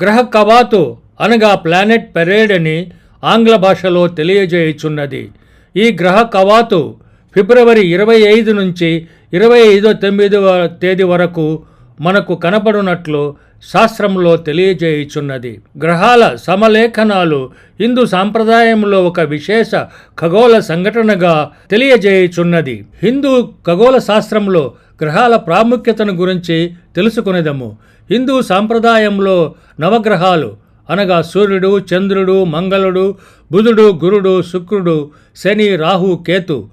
గ్రహ కవాతు అనగా ప్లానెట్ పెరేడ్ అని ఆంగ్ల భాషలో తెలియజేయుచున్నది. ఈ గ్రహ కవాతు ఫిబ్రవరి ఇరవై ఐదు నుంచి ఇరవై ఐదో తొమ్మిదవ తేదీ వరకు మనకు కనపడునట్లు శాస్త్రంలో తెలియజేయుచున్నది. గ్రహాల సమలేఖనాలు హిందూ సాంప్రదాయంలో ఒక విశేష ఖగోళ సంఘటనగా తెలియజేయుచున్నది. హిందూ ఖగోళ శాస్త్రంలో గ్రహాల ప్రాముఖ్యతను గురించి తెలుసుకునేదము. హిందూ సాంప్రదాయంలో నవగ్రహాలు అనగా సూర్యుడు చంద్రుడు మంగళుడు బుధుడు గురుడు శుక్రుడు శని రాహు కేతు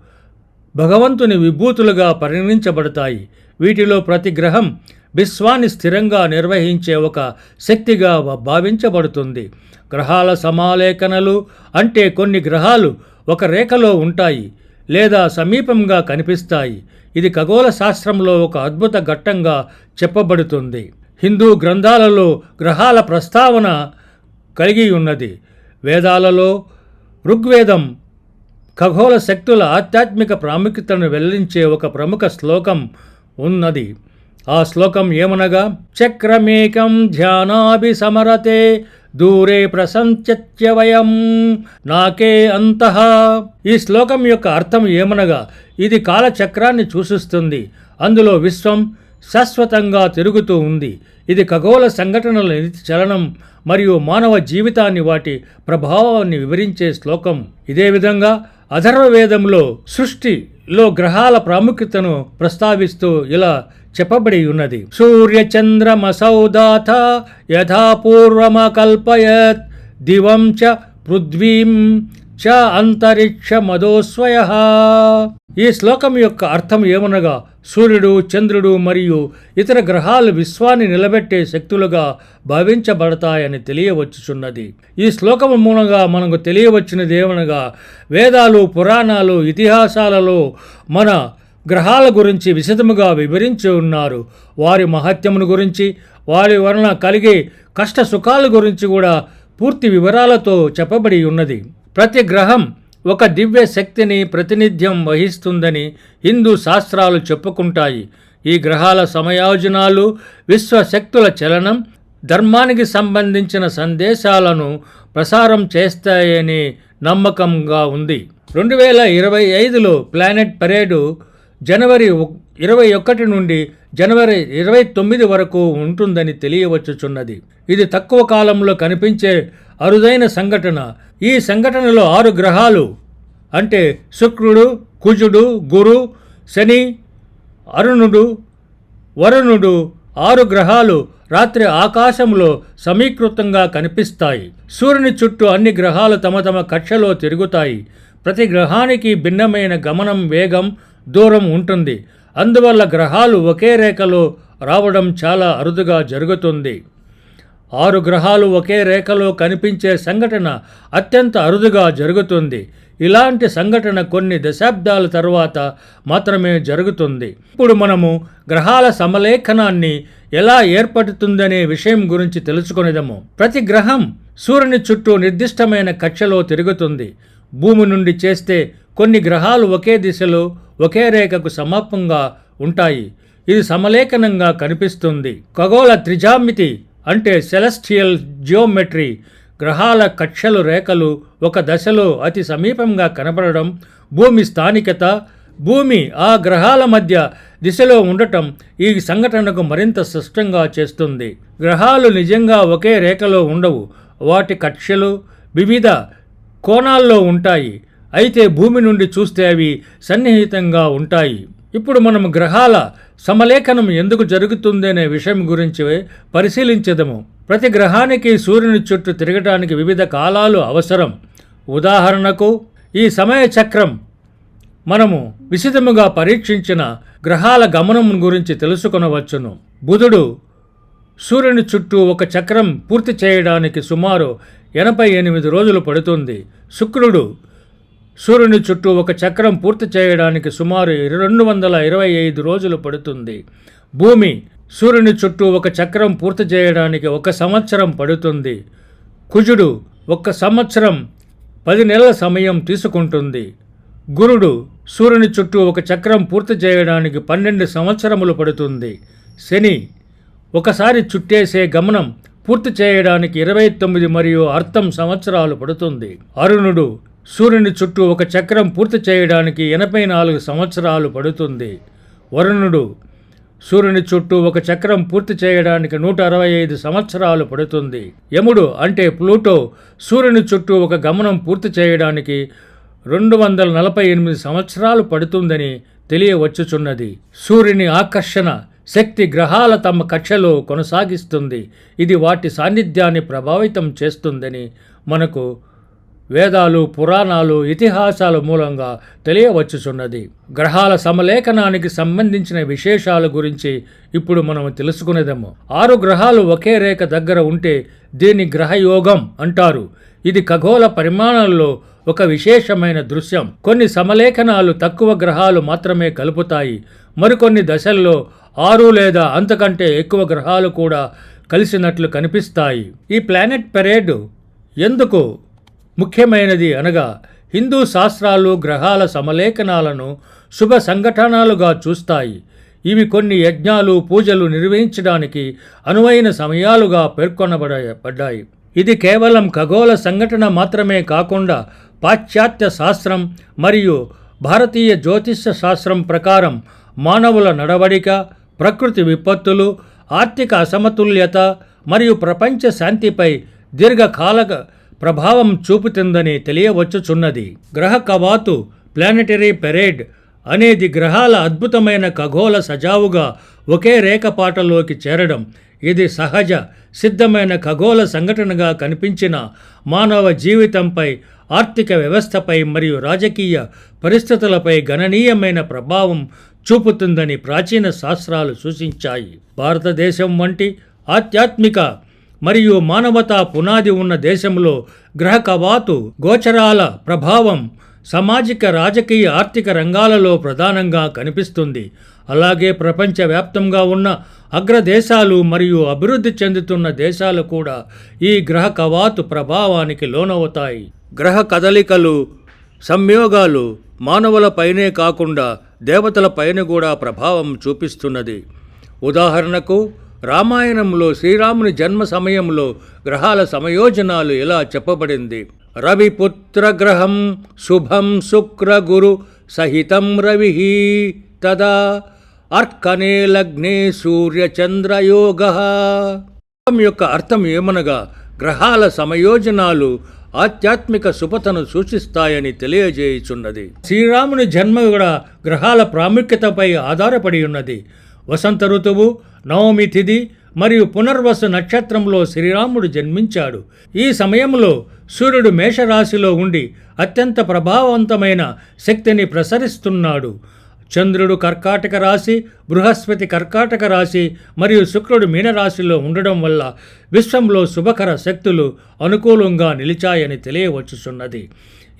భగవంతుని విభూతులుగా పరిగణించబడతాయి. వీటిలో ప్రతి గ్రహం విశ్వాన్ని స్థిరంగా నిర్వహించే ఒక శక్తిగా భావించబడుతుంది. గ్రహాల సమాలేఖనలు అంటే కొన్ని గ్రహాలు ఒక రేఖలో ఉంటాయి లేదా సమీపంగా కనిపిస్తాయి. ఇది ఖగోళ శాస్త్రంలో ఒక అద్భుత ఘట్టంగా చెప్పబడుతుంది. హిందూ గ్రంథాలలో గ్రహాల ప్రస్తావన కలిగి ఉన్నది. వేదాలలో ఋగ్వేదం ఖగోళ శక్తుల ఆధ్యాత్మిక ప్రాముఖ్యతను వెల్లడించే ఒక ప్రముఖ శ్లోకం ఉన్నది. ఆ శ్లోకం ఏమనగా చక్రమేకం ధ్యానాభిసమరతే దూరే ప్రసంచత్యవయం నాకే అంతః. ఈ శ్లోకం యొక్క అర్థం ఏమనగా ఇది కాలచక్రాన్ని సూచిస్తుంది. అందులో విశ్వం శాశ్వతంగా తిరుగుతూ ఉంది. ఇది ఖగోళ సంఘటనల చలనం మరియు మానవ జీవితాన్ని వాటి ప్రభావాన్ని వివరించే శ్లోకం. ఇదే విధంగా అధర్వవేదంలో సృష్టిలో గ్రహాల ప్రాముఖ్యతను ప్రస్తావిస్తూ ఇలా చెప్పబడి ఉన్నది. సూర్య చంద్రమసౌదాథ యథా పూర్వమకల్పయత్ దివం చ పృథ్వీం చ అంతరిక్ష మదోస్వయ. ఈ శ్లోకం యొక్క అర్థం ఏమనగా సూర్యుడు చంద్రుడు మరియు ఇతర గ్రహాలు విశ్వాన్ని నిలబెట్టే శక్తులుగా భావించబడతాయని తెలియవచ్చుచున్నది. ఈ శ్లోకం మూలంగా మనకు తెలియవచ్చినది ఏమనగా వేదాలు పురాణాలు ఇతిహాసాలలో మన గ్రహాల గురించి విశదముగా వివరించి ఉన్నారు. వారి మహత్యమును గురించి వారి వలన కలిగే కష్ట సుఖాల గురించి కూడా పూర్తి వివరాలతో చెప్పబడి ఉన్నది. ప్రతి గ్రహం ఒక దివ్య శక్తిని ప్రతినిధ్యం వహిస్తుందని హిందూ శాస్త్రాలు చెప్పుకుంటాయి. ఈ గ్రహాల సమయోజనాలు విశ్వశక్తుల చలనం ధర్మానికి సంబంధించిన సందేశాలను ప్రసారం చేస్తాయని నమ్మకంగా ఉంది. రెండు వేల ఇరవై ఐదులో ప్లానెట్ పరేడు జనవరి ఇరవై ఒకటి నుండి జనవరి ఇరవై తొమ్మిది వరకు ఉంటుందని తెలియవచ్చుచున్నది. ఇది తక్కువ కాలంలో కనిపించే అరుదైన సంఘటన. ఈ సంఘటనలో ఆరు గ్రహాలు అంటే శుక్రుడు కుజుడు గురు శని అరుణుడు వరుణుడు ఆరు గ్రహాలు రాత్రి ఆకాశంలో సమీకృతంగా కనిపిస్తాయి. సూర్యుని చుట్టూ అన్ని గ్రహాలు తమ తమ కక్షలో తిరుగుతాయి. ప్రతి గ్రహానికి భిన్నమైన గమనం వేగం దూరం ఉంటుంది. అందువల్ల గ్రహాలు ఒకే రేఖలో రావడం చాలా అరుదుగా జరుగుతుంది. ఆరు గ్రహాలు ఒకే రేఖలో కనిపించే సంఘటన అత్యంత అరుదుగా జరుగుతుంది. ఇలాంటి సంఘటన కొన్ని దశాబ్దాల తర్వాత మాత్రమే జరుగుతుంది. ఇప్పుడు మనము గ్రహాల సమలేఖనాన్ని ఎలా ఏర్పడుతుందనే విషయం గురించి తెలుసుకునేదము. ప్రతి గ్రహం సూర్యుని చుట్టూ నిర్దిష్టమైన కక్షలో తిరుగుతుంది. భూమి నుండి చేస్తే కొన్ని గ్రహాలు ఒకే దిశలో ఒకే రేఖకు సమాపంగా ఉంటాయి. ఇది సమలేఖనంగా కనిపిస్తుంది. ఖగోళ త్రిజామితి అంటే సెలస్టియల్ జియోమెట్రీ. గ్రహాల కక్షలు రేఖలు ఒక దశలో అతి సమీపంగా కనబడడం భూమి స్థానికత భూమి ఆ గ్రహాల మధ్య దిశలో ఉండటం ఈ సంఘటనకు మరింత స్పష్టంగా చేస్తుంది. గ్రహాలు నిజంగా ఒకే రేఖలో ఉండవు. వాటి కక్షలు వివిధ కోణాల్లో ఉంటాయి. అయితే భూమి నుండి చూస్తే అవి సన్నిహితంగా ఉంటాయి. ఇప్పుడు మనం గ్రహాల సమలేఖనం ఎందుకు జరుగుతుందనే విషయం గురించి పరిశీలించదము. ప్రతి గ్రహానికి సూర్యుని చుట్టూ తిరగటానికి వివిధ కాలాలు అవసరం. ఉదాహరణకు ఈ సమయ చక్రం మనము విశిదముగా పరీక్షించిన గ్రహాల గమనం గురించి తెలుసుకొనవచ్చును. బుధుడు సూర్యుని చుట్టూ ఒక చక్రం పూర్తి చేయడానికి సుమారు ఎనభై ఎనిమిది రోజులు పడుతుంది. శుక్రుడు సూర్యుని చుట్టూ ఒక చక్రం పూర్తి చేయడానికి సుమారు రెండు వందల ఇరవై ఐదు రోజులు పడుతుంది. భూమి సూర్యుని చుట్టూ ఒక చక్రం పూర్తి చేయడానికి ఒక సంవత్సరం పడుతుంది. కుజుడు ఒక సంవత్సరం పది నెలల సమయం తీసుకుంటుంది. గురుడు సూర్యుని చుట్టూ ఒక చక్రం పూర్తి చేయడానికి పన్నెండు సంవత్సరములు పడుతుంది. శని ఒకసారి చుట్టేసే గమనం పూర్తి చేయడానికి ఇరవై తొమ్మిది మరియు అర్థం సంవత్సరాలు పడుతుంది. అరుణుడు సూర్యుని చుట్టూ ఒక చక్రం పూర్తి చేయడానికి ఎనభై నాలుగు సంవత్సరాలు పడుతుంది. వరుణుడు సూర్యుని చుట్టూ ఒక చక్రం పూర్తి చేయడానికి నూట అరవై ఐదు సంవత్సరాలు పడుతుంది. యముడు అంటే ప్లూటో సూర్యుని చుట్టూ ఒక గమనం పూర్తి చేయడానికి రెండు వందల నలభై ఎనిమిది సంవత్సరాలు పడుతుందని తెలియవచ్చుచున్నది. సూర్యుని ఆకర్షణ శక్తి గ్రహాల తమ కక్షలో కొనసాగిస్తుంది. ఇది వాటి సాన్నిధ్యాన్ని ప్రభావితం చేస్తుందని మనకు వేదాలు పురాణాలు ఇతిహాసాల మూలంగా తెలియవచ్చుచున్నది. గ్రహాల సమలేఖనానికి సంబంధించిన విశేషాల గురించి ఇప్పుడు మనం తెలుసుకునేదము. ఆరు గ్రహాలు ఒకే రేఖ దగ్గర ఉంటే దీన్ని గ్రహయోగం అంటారు. ఇది ఖగోళ పరిమాణాల్లో ఒక విశేషమైన దృశ్యం. కొన్ని సమలేఖనాలు తక్కువ గ్రహాలు మాత్రమే కలుపుతాయి. మరికొన్ని దశల్లో ఆరు లేదా అంతకంటే ఎక్కువ గ్రహాలు కూడా కలిసినట్లు కనిపిస్తాయి. ఈ ప్లానెట్ పెరేడ్ ఎందుకు ముఖ్యమైనది అనగా హిందూ శాస్త్రాలు గ్రహాల సమలేఖనాలను శుభ సంఘటనలుగా చూస్తాయి. ఇవి కొన్ని యజ్ఞాలు పూజలు నిర్వహించడానికి అనువైన సమయాలుగా పేర్కొనబడబడ్డాయి ఇది కేవలం ఖగోళ సంఘటన మాత్రమే కాకుండా పాశ్చాత్య శాస్త్రం మరియు భారతీయ జ్యోతిష్య శాస్త్రం ప్రకారం మానవుల నడవడిక ప్రకృతి విపత్తులు ఆర్థిక అసమతుల్యత మరియు ప్రపంచ శాంతిపై దీర్ఘకాల ప్రభావం చూపుతుందని తెలియవచ్చుచున్నది. గ్రహ కవాతు ప్లానెటరీ పెరేడ్ అనేది గ్రహాల అద్భుతమైన ఖగోళ సజావుగా ఒకే రేఖపాటలోకి చేరడం. ఇది సహజ సిద్ధమైన ఖగోళ సంఘటనగా కనిపించిన మానవ జీవితంపై ఆర్థిక వ్యవస్థపై మరియు రాజకీయ పరిస్థితులపై గణనీయమైన ప్రభావం చూపుతుందని ప్రాచీన శాస్త్రాలు సూచించాయి. భారతదేశం వంటి ఆధ్యాత్మిక మరియు మానవతా పునాది ఉన్న దేశంలో గ్రహ కవాతు గోచరాల ప్రభావం సామాజిక రాజకీయ ఆర్థిక రంగాలలో ప్రధానంగా కనిపిస్తుంది. అలాగే ప్రపంచవ్యాప్తంగా ఉన్న అగ్రదేశాలు మరియు అభివృద్ధి చెందుతున్న దేశాలు కూడా ఈ గ్రహ కవాతు ప్రభావానికి లోనవుతాయి. గ్రహ కదలికలు సంయోగాలు మానవులపైనే కాకుండా దేవతలపైన కూడా ప్రభావం చూపిస్తున్నది. ఉదాహరణకు రామాయణంలో శ్రీరాముని జన్మ సమయంలో గ్రహాల సమయోజనాలు ఇలా చెప్పబడింది. రవిపుత్ర గ్రహం శుభం శుక్ర గురు సహితం రవి తదా అర్కనే లగ్నే సూర్యచంద్రయోగ. యొక్క అర్థం ఏమనగా గ్రహాల సమయోజనాలు ఆధ్యాత్మిక శుభతను సూచిస్తాయని తెలియజేయుచున్నది. శ్రీరాముని జన్మ కూడా గ్రహాల ప్రాముఖ్యతపై ఆధారపడి ఉన్నది. వసంత ఋతువు నవమి తిథి మరియు పునర్వసు నక్షత్రంలో శ్రీరాముడు జన్మించాడు. ఈ సమయంలో సూర్యుడు మేషరాశిలో ఉండి అత్యంత ప్రభావవంతమైన శక్తిని ప్రసరిస్తున్నాడు. చంద్రుడు కర్కాటక రాశి బృహస్పతి కర్కాటక రాశి మరియు శుక్రుడు మీనరాశిలో ఉండడం వల్ల విశ్వంలో శుభకర శక్తులు అనుకూలంగా నిలిచాయని తెలియవచ్చుచున్నది.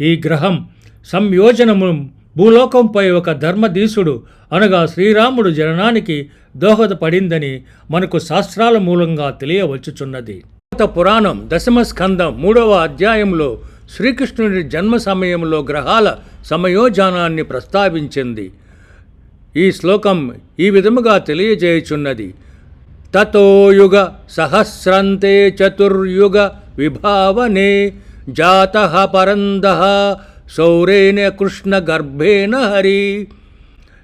ఈ గ్రహం సంయోజనము భూలోకంపై ఒక ధర్మధీసుడు అనగా శ్రీరాముడు జననానికి దోహదపడిందని మనకు శాస్త్రాల మూలంగా తెలియవచ్చుచున్నది. భారత పురాణం దశమ స్కందం మూడవ అధ్యాయంలో శ్రీకృష్ణుడి జన్మ సమయంలో గ్రహాల సమయోజానాన్ని ప్రస్తావించింది. ఈ శ్లోకం ఈ విధముగా తెలియజేయుచున్నది. తతోయుగ సహస్రంతే చతుర్యుగ విభావనే జాత పరందహ శౌరేణ కృష్ణ గర్భేణ హరి.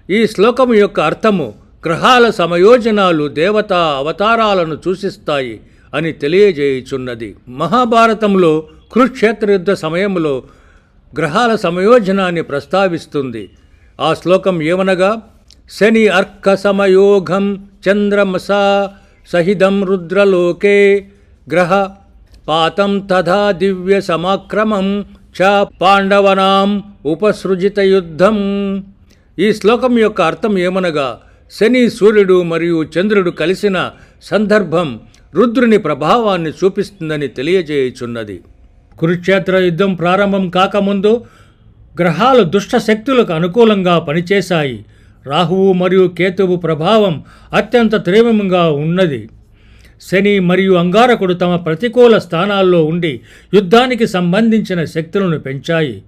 ఈ శ్లోకం యొక్క అర్థము గ్రహాల సమయోజనాలు దేవతా అవతారాలను సూచిస్తాయి అని తెలియజేయుచున్నది. మహాభారతంలో కురుక్షేత్ర యుద్ధ సమయంలో గ్రహాల సమయోజనాన్ని ప్రస్తావిస్తుంది. ఆ శ్లోకం ఏమనగా శని అర్క సమయోగం చంద్రమసా సహిదం రుద్రలోకే గ్రహ పాతం తథా దివ్య సమాక్రమం చ పాండవనాం ఉపసృజిత యుద్ధం ఈ శ్లోకం యొక్క అర్థం ఏమనగా శని సూర్యుడు మరియు చంద్రుడు కలిసిన సందర్భం రుద్రుని ప్రభావాన్ని చూపిస్తుందని తెలియజేయుచున్నది. కురుక్షేత్ర యుద్ధం ప్రారంభం కాకముందు గ్రహాలు దుష్ట శక్తులకు అనుకూలంగా పనిచేశాయి. రాహువు మరియు కేతువు ప్రభావం అత్యంత తీవ్రంగా ఉన్నది. శని మరియు అంగారకుడు తమ ప్రతికూల స్థానాల్లో ఉండి యుద్ధానికి సంబంధించిన శక్తులను పెంచాయి.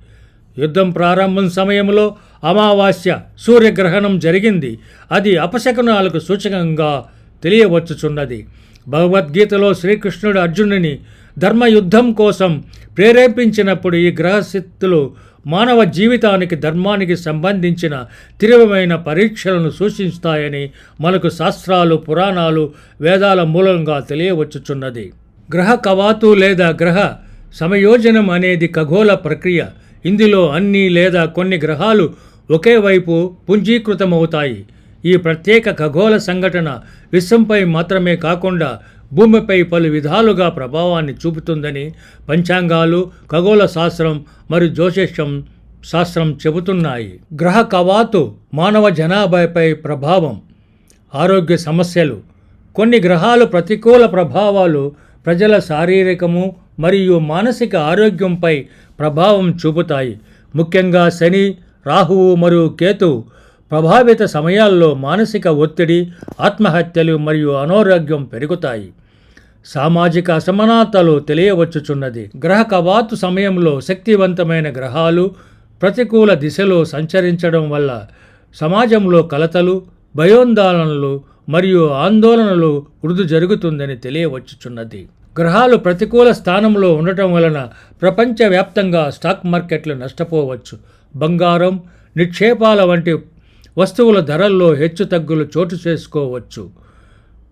యుద్ధం ప్రారంభం సమయంలో అమావాస్య సూర్యగ్రహణం జరిగింది. అది అపశకునాలకు సూచకంగా తెలియవచ్చుచున్నది. భగవద్గీతలో శ్రీకృష్ణుడు అర్జునుని ధర్మయుద్ధం కోసం ప్రేరేపించినప్పుడు ఈ గ్రహశక్తులు మానవ జీవితానికి ధర్మానికి సంబంధించిన తీవ్రమైన పరీక్షలను సూచిస్తాయని మనకు శాస్త్రాలు పురాణాలు వేదాల మూలంగా తెలియవచ్చుచున్నది. గ్రహ కవాతు లేదా గ్రహ సమయోజనం అనేది ఖగోళ ప్రక్రియ. ఇందులో అన్ని లేదా కొన్ని గ్రహాలు ఒకే వైపు పుంజీకృతమవుతాయి. ఈ ప్రత్యేక ఖగోళ సంఘటన విశ్వంపై మాత్రమే కాకుండా భూమిపై పలు విధాలుగా ప్రభావాన్ని చూపుతుందని పంచాంగాలు ఖగోళ శాస్త్రం మరియు జ్యోతిష్యం శాస్త్రం చెబుతున్నాయి. గ్రహ కవాతు మానవ జనాభాపై ప్రభావం ఆరోగ్య సమస్యలు కొన్ని గ్రహాలు ప్రతికూల ప్రభావాలు ప్రజల శారీరకము మరియు మానసిక ఆరోగ్యంపై ప్రభావం చూపుతాయి. ముఖ్యంగా శని రాహువు మరియు కేతు ప్రభావిత సమయాల్లో మానసిక ఒత్తిడి ఆత్మహత్యలు మరియు అనారోగ్యం పెరుగుతాయి. సామాజిక అసమానతలు తెలియవచ్చుచున్నది. గ్రహ కవాతు సమయంలో శక్తివంతమైన గ్రహాలు ప్రతికూల దిశలో సంచరించడం వల్ల సమాజంలో కలతలు భయోందోళనలు మరియు ఆందోళనలు వృద్ధి జరుగుతుందని తెలియవచ్చుచున్నది. గ్రహాలు ప్రతికూల స్థానంలో ఉండటం వలన ప్రపంచవ్యాప్తంగా స్టాక్ మార్కెట్లు నష్టపోవచ్చు. బంగారం నిక్షేపాల వంటి వస్తువుల ధరల్లో హెచ్చుతగ్గులు చోటు చేసుకోవచ్చు.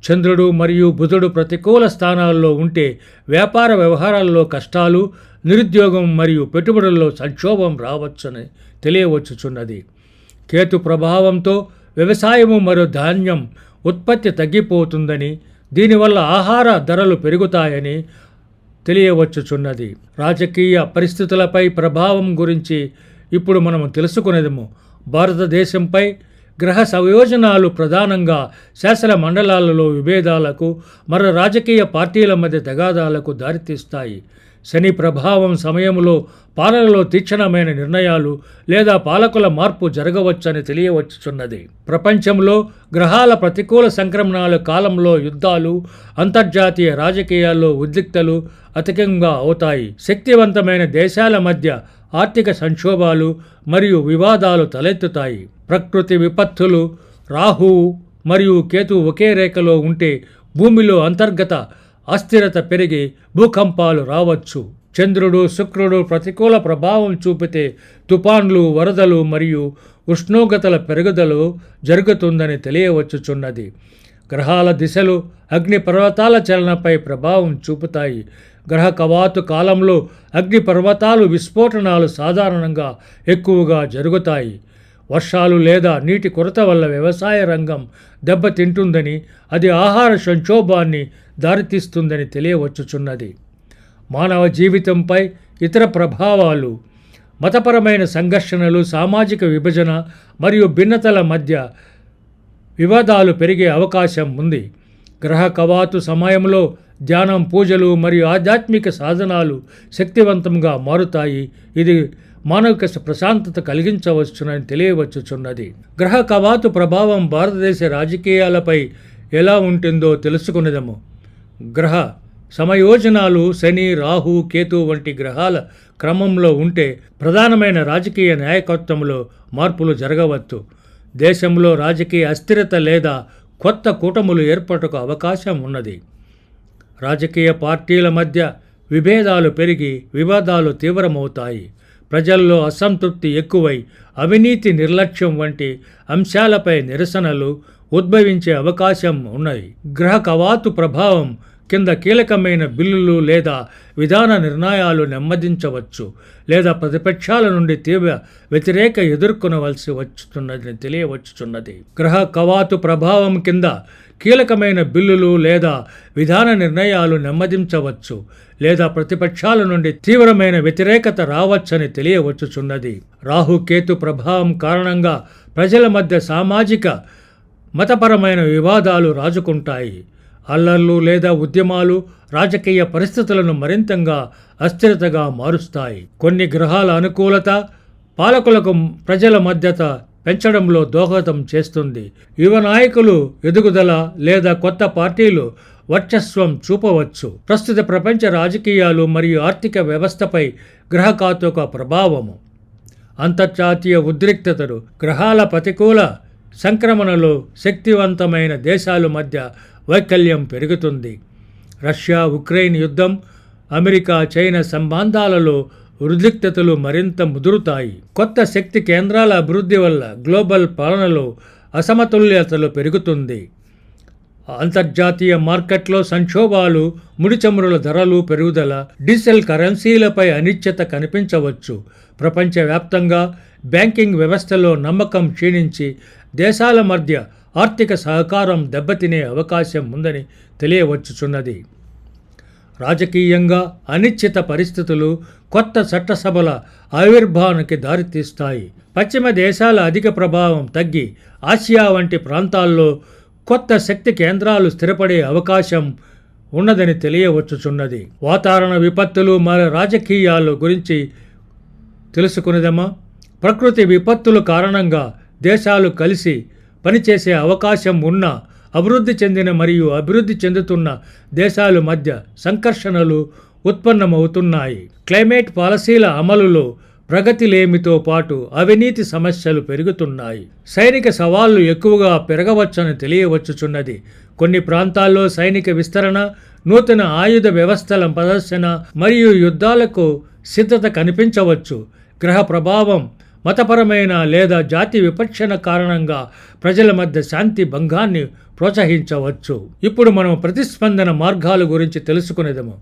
చంద్రుడు మరియు బుధుడు ప్రతికూల స్థానాల్లో ఉంటే వ్యాపార వ్యవహారాల్లో కష్టాలు నిరుద్యోగం మరియు పెట్టుబడుల్లో సంక్షోభం రావచ్చని తెలియవచ్చుచున్నది. కేతు ప్రభావంతో వ్యవసాయము మరియు ధాన్యం ఉత్పత్తి తగ్గిపోతుందని దీనివల్ల ఆహార ధరలు పెరుగుతాయని తెలియవచ్చుచున్నది. రాజకీయ పరిస్థితులపై ప్రభావం గురించి ఇప్పుడు మనం తెలుసుకునేదము. భారతదేశంపై గ్రహ సంయోజనాలు ప్రధానంగా శాసన మండలాలలో విభేదాలకు మరో రాజకీయ పార్టీల మధ్య తగాదాలకు దారితీస్తాయి. శని ప్రభావం సమయంలో పాలనలో తీక్షణమైన నిర్ణయాలు లేదా పాలకుల మార్పు జరగవచ్చని తెలియవచ్చుచున్నది. ప్రపంచంలో గ్రహాల ప్రతికూల సంక్రమణాల కాలంలో యుద్ధాలు అంతర్జాతీయ రాజకీయాల్లో ఉద్రిక్తలు అధికంగా అవుతాయి. శక్తివంతమైన దేశాల మధ్య ఆర్థిక సంక్షోభాలు మరియు వివాదాలు తలెత్తుతాయి. ప్రకృతి విపత్తులు రాహువు మరియు కేతు ఒకే రేఖలో ఉంటే భూమిలో అంతర్గత అస్థిరత పెరిగి భూకంపాలు రావచ్చు. చంద్రుడు శుక్రుడు ప్రతికూల ప్రభావం చూపితే తుఫాన్లు వరదలు మరియు ఉష్ణోగ్రతల పెరుగుదలు జరుగుతుందని తెలియవచ్చుచున్నది. గ్రహాల దిశలు అగ్ని పర్వతాల చలనపై ప్రభావం చూపుతాయి. గ్రహ కవాతు కాలంలో అగ్ని పర్వతాలు విస్ఫోటనాలు సాధారణంగా ఎక్కువగా జరుగుతాయి. వర్షాలు లేదా నీటి కొరత వల్ల వ్యవసాయ రంగం దెబ్బతింటుందని అది ఆహార సంక్షోభాన్ని దారితీస్తుందని తెలియవచ్చుచున్నది. మానవ జీవితంపై ఇతర ప్రభావాలు మతపరమైన సంఘర్షణలు సామాజిక విభజన మరియు భిన్నతల మధ్య వివాదాలు పెరిగే అవకాశం ఉంది. గ్రహ కవాతు సమయంలో ధ్యానం పూజలు మరియు ఆధ్యాత్మిక సాధనాలు శక్తివంతంగా మారుతాయి. ఇది మానవిక ప్రశాంతత కలిగించవచ్చునని తెలియవచ్చుచున్నది. గ్రహ కవాతు ప్రభావం భారతదేశ రాజకీయాలపై ఎలా ఉంటుందో తెలుసుకునేదము. గ్రహ సమయోజనాలు శని రాహు కేతు వంటి గ్రహాల క్రమంలో ఉంటే ప్రధానమైన రాజకీయ నాయకత్వంలో మార్పులు జరగవచ్చు. దేశంలో రాజకీయ అస్థిరత లేదా కొత్త కూటములు ఏర్పడకు అవకాశం ఉన్నది. రాజకీయ పార్టీల మధ్య విభేదాలు పెరిగి వివాదాలు తీవ్రమవుతాయి. ప్రజల్లో అసంతృప్తి ఎక్కువై అవినీతి నిర్లక్ష్యం వంటి అంశాలపై నిరసనలు ఉద్భవించే అవకాశం ఉన్నాయి గ్రహ కవాతు ప్రభావం కింద కీలకమైన బిల్లులు లేదా విధాన నిర్ణయాలు నెమ్మదించవచ్చు లేదా ప్రతిపక్షాల నుండి తీవ్ర వ్యతిరేక ఎదుర్కొనవలసి వచ్చుతున్నదని తెలియవచ్చుచున్నది. గ్రహ కవాతు ప్రభావం కింద కీలకమైన బిల్లులు లేదా విధాన నిర్ణయాలు నెమ్మదించవచ్చు లేదా ప్రతిపక్షాల నుండి తీవ్రమైన వ్యతిరేకత రావచ్చని తెలియవచ్చుచున్నది. రాహుకేతు ప్రభావం కారణంగా ప్రజల మధ్య సామాజిక మతపరమైన వివాదాలు రాజుకుంటాయి. అల్లర్లు లేదా ఉద్యమాలు రాజకీయ పరిస్థితులను మరింతంగా అస్థిరతగా మారుస్తాయి. కొన్ని గ్రహాల అనుకూలత పాలకులకు ప్రజల మధ్యత పెంచడంలో దోహదం చేస్తుంది. యువ నాయకులు ఎదుగుదల లేదా కొత్త పార్టీలు వర్చస్వం చూపవచ్చు. ప్రస్తుత ప్రపంచ రాజకీయాలు మరియు ఆర్థిక వ్యవస్థపై గ్రహకాతుక ప్రభావము అంతర్జాతీయ ఉద్రిక్తతలు గ్రహాల ప్రతికూల సంక్రమణలో శక్తివంతమైన దేశాల మధ్య వైకల్యం పెరుగుతుంది. రష్యా ఉక్రెయిన్ యుద్ధం అమెరికా చైనా సంబంధాలలో ఉద్రిక్తతలు మరింత ముదురుతాయి. కొత్త శక్తి కేంద్రాల అభివృద్ధి వల్ల గ్లోబల్ పాలనలో అసమతుల్యతలు పెరుగుతుంది. అంతర్జాతీయ మార్కెట్లో సంక్షోభాలు ముడిచమురుల ధరలు పెరుగుదల డిజిటల్ కరెన్సీలపై అనిశ్చిత కనిపించవచ్చు. ప్రపంచవ్యాప్తంగా బ్యాంకింగ్ వ్యవస్థలో నమ్మకం క్షీణించి దేశాల మధ్య ఆర్థిక సహకారం దెబ్బతినే అవకాశం ఉందని తెలియవచ్చుచున్నది. రాజకీయంగా అనిశ్చిత పరిస్థితులు కొత్త చట్టసభల ఆవిర్భావానికి దారితీస్తాయి. పశ్చిమ దేశాల అధిక ప్రభావం తగ్గి ఆసియా వంటి ప్రాంతాల్లో కొత్త శక్తి కేంద్రాలు స్థిరపడే అవకాశం ఉన్నదని తెలియవచ్చుచున్నది. వాతావరణ విపత్తులు మరి రాజకీయాలు గురించి తెలుసుకునేదమా ప్రకృతి విపత్తుల కారణంగా దేశాలు కలిసి పనిచేసే అవకాశం ఉన్న అభివృద్ధి చెందిన మరియు అభివృద్ధి చెందుతున్న దేశాల మధ్య సంకర్షణలు ఉత్పన్నమవుతున్నాయి. క్లైమేట్ పాలసీల అమలులో ప్రగతిలేమితో పాటు అవినీతి సమస్యలు పెరుగుతున్నాయి. సైనిక సవాళ్ళు ఎక్కువగా పెరగవచ్చని తెలియవచ్చుచున్నది. కొన్ని ప్రాంతాల్లో సైనిక విస్తరణ నూతన ఆయుధ వ్యవస్థల ప్రదర్శన మరియు యుద్ధాలకు సిద్ధత కనిపించవచ్చు. గ్రహ ప్రభావం మతపరమైన లేదా జాతి విపక్షణ కారణంగా ప్రజల మధ్య శాంతి భంగాన్ని ప్రోత్సహించవచ్చు. ఇప్పుడు మనం ప్రతిస్పందన మార్గాల గురించి తెలుసుకునేదము.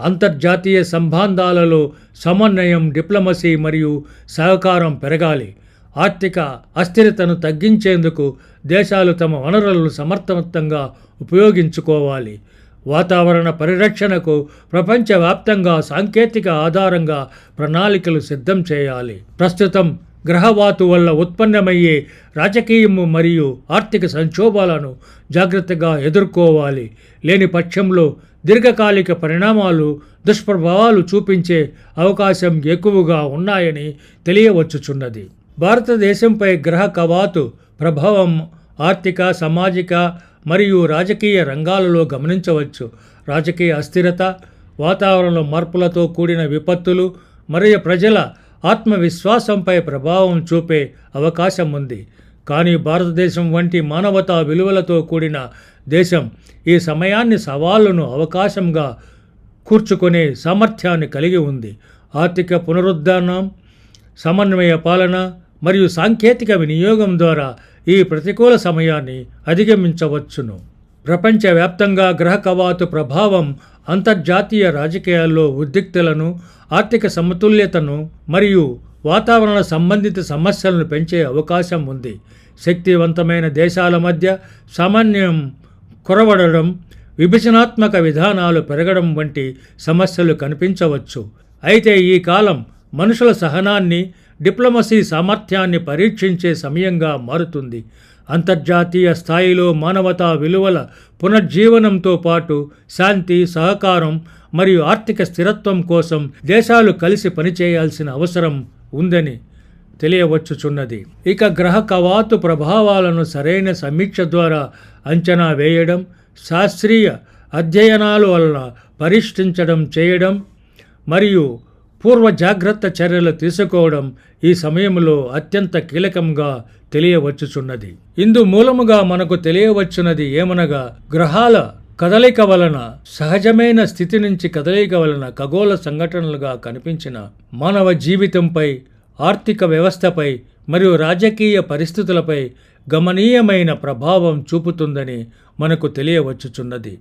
అంతర్జాతీయ సంబంధాలలో సమన్వయం డిప్లొమసీ మరియు సహకారం పెరగాలి. ఆర్థిక అస్థిరతను తగ్గించేందుకు దేశాలు తమ వనరులను సమర్థవంతంగా ఉపయోగించుకోవాలి. వాతావరణ పరిరక్షణకు ప్రపంచవ్యాప్తంగా సాంకేతిక ఆధారంగా ప్రణాళికలు సిద్ధం చేయాలి. ప్రస్తుతం గ్రహవాతు వల్ల ఉత్పన్నమయ్యే రాజకీయము మరియు ఆర్థిక సంక్షోభాలను జాగ్రత్తగా ఎదుర్కోవాలి. లేని పక్షంలో దీర్ఘకాలిక పరిణామాలు దుష్ప్రభావాలు చూపించే అవకాశం ఎక్కువగా ఉన్నాయని తెలియవచ్చుచున్నది. భారతదేశంపై గ్రహ కవాతు ప్రభావం ఆర్థిక సామాజిక మరియు రాజకీయ రంగాలలో గమనించవచ్చు. రాజకీయ అస్థిరత వాతావరణ మార్పులతో కూడిన విపత్తులు మరియు ప్రజల ఆత్మవిశ్వాసంపై ప్రభావం చూపే అవకాశం ఉంది కానీ భారతదేశం వంటి మానవతా విలువలతో కూడిన దేశం ఈ సమయాన్ని సవాళ్ళను అవకాశంగా కూర్చుకునే సామర్థ్యాన్ని కలిగి ఉంది. ఆర్థిక పునరుద్ధరణం సమన్వయ పాలన మరియు సాంకేతిక వినియోగం ద్వారా ఈ ప్రతికూల సమయాన్ని అధిగమించవచ్చును. ప్రపంచవ్యాప్తంగా గ్రహ కవాతు ప్రభావం అంతర్జాతీయ రాజకీయాల్లో ఉద్రిక్తలను ఆర్థిక సమతుల్యతను మరియు వాతావరణ సంబంధిత సమస్యలను పెంచే అవకాశం ఉంది. శక్తివంతమైన దేశాల మధ్య సామాన్యం కొరవడడం విభజనాత్మక విధానాలు పెరగడం వంటి సమస్యలు కనిపించవచ్చు. అయితే ఈ కాలం మనుషుల సహనాన్ని డిప్లొమసీ సామర్థ్యాన్ని పరీక్షించే సమయంగా మారుతుంది. అంతర్జాతీయ స్థాయిలో మానవతా విలువల పునర్జీవనంతో పాటు శాంతి సహకారం మరియు ఆర్థిక స్థిరత్వం కోసం దేశాలు కలిసి పనిచేయాల్సిన అవసరం ఉందని తెలియవచ్చుచున్నది. ఇక గ్రహ కవాతు ప్రభావాలను సరైన సమీక్ష ద్వారా అంచనా వేయడం శాస్త్రీయ అధ్యయనాల వలన పరిష్ఠించడం చేయడం మరియు పూర్వ జాగ్రత్త చర్యలు తీసుకోవడం ఈ సమయంలో అత్యంత కీలకంగా తెలియవచ్చుచున్నది. ఇందు మూలముగా మనకు తెలియవచ్చున్నది ఏమనగా గ్రహాల కదలిక వలన సహజమైన స్థితి నుంచి కదలిక వలన ఖగోళ సంఘటనలుగా కనిపించిన మానవ జీవితంపై ఆర్థిక వ్యవస్థపై మరియు రాజకీయ పరిస్థితులపై గమనీయమైన ప్రభావం చూపుతుందని మనకు తెలియవచ్చుచున్నది.